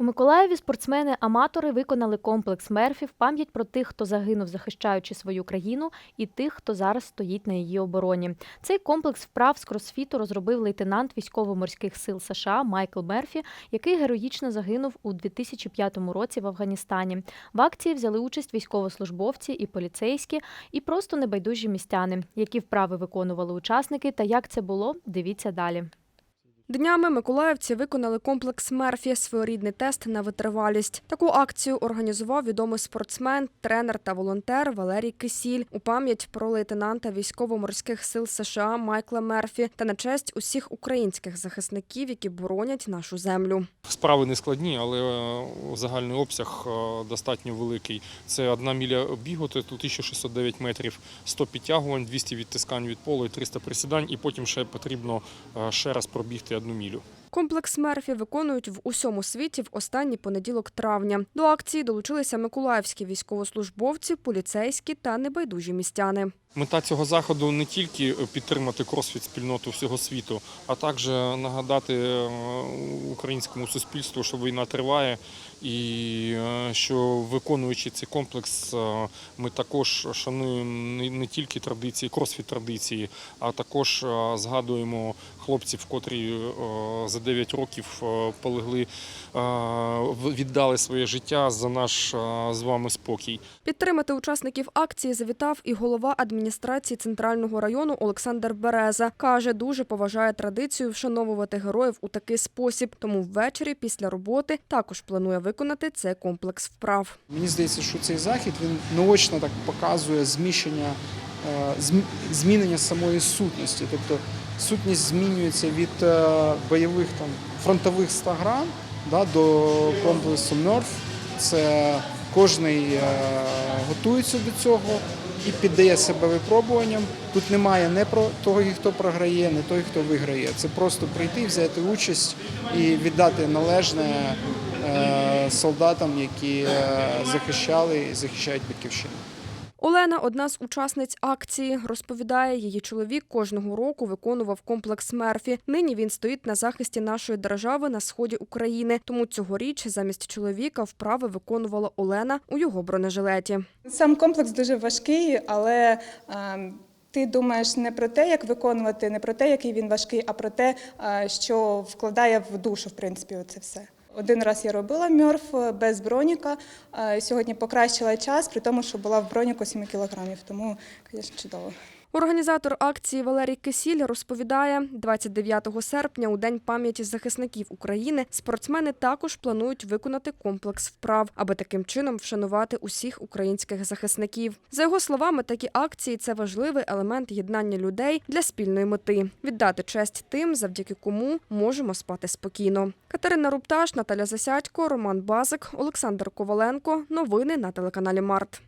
У Миколаєві спортсмени-аматори виконали комплекс мерфі в пам'ять про тих, хто загинув, захищаючи свою країну, і тих, хто зараз стоїть на її обороні. Цей комплекс вправ з кросфіту розробив лейтенант військово-морських сил США Майкл Мерфі, який героїчно загинув у 2005 році в Афганістані. В акції взяли участь військовослужбовці і поліцейські, і просто небайдужі містяни, які вправи виконували учасники. Та як це було, дивіться далі. Днями миколаївці виконали комплекс Мерфі – своєрідний тест на витривалість. Таку акцію організував відомий спортсмен, тренер та волонтер Валерій Кисіль у пам'ять про лейтенанта військово-морських сил США Майкла Мерфі та на честь усіх українських захисників, які боронять нашу землю. Справи не складні, але е, загальний обсяг е, достатньо великий. Це одна міля бігу, тут 1609 метрів, 100 підтягувань, 200 відтискань від полу і 300 присідань, і потім ще потрібно е, ще раз пробігти no milho. Комплекс Мерфі виконують в усьому світі в останній понеділок травня. До акції долучилися миколаївські військовослужбовці, поліцейські та небайдужі містяни. Мета цього заходу не тільки підтримати кросфіт спільноту всього світу, а також нагадати е, українському суспільству, що війна триває, і е, що виконуючи цей комплекс, е, ми також шануємо не- тільки традиції, кросфіт традиції, а також згадуємо хлопців, котрі е, за 9 років е, полегли, е, віддали своє життя за наш е, з вами спокій. Підтримати учасників акції завітав і голова адміністрації центрального району Олександр Береза. Каже, дуже поважає традицію вшановувати героїв у такий спосіб. Тому ввечері після роботи також планує виконати цей комплекс вправ. Мені здається, що цей захід він наочно так показує зміщення, зм- змінення самої сутності. Тобто сутність змінюється від е, бойових там фронтових 100 грам да, до комплексу МЕРФ. Це кожний е, готується до цього і піддає себе випробуванням. Тут немає не про того, хто програє, не той, хто виграє. Це просто прийти, взяти участь і віддати належне е, солдатам, які е, захищали і захищають батьківщину. Олена, одна з учасниць акції, розповідає, її чоловік кожного року виконував комплекс Мерфі. Нині він стоїть на захисті нашої держави на сході України. Тому цьогоріч замість чоловіка вправи виконувала Олена у його бронежилеті. Сам комплекс дуже важкий, але е, ти думаєш не про те, як виконувати, не про те, який він важкий, а про те, е, що вкладає в душу, в принципі, це все. Один раз я робила мьорф без броніка. е, Сьогодні покращила час, при тому, що була в броніку 7 кілограмів. Тому, звісно, чудово. Організатор акції Валерій Кисіль розповідає, 29 серпня, у день пам'яті захисників України, спортсмени також планують виконати комплекс вправ, аби таким чином вшанувати усіх українських захисників. За його словами, такі акції це важливий елемент єднання людей для спільної мети віддати честь тим, завдяки кому можемо спати спокійно. Катерина Рупташ, Наталя Засядько, Роман Базик, Олександр Коваленко. Новини на телеканалі Март.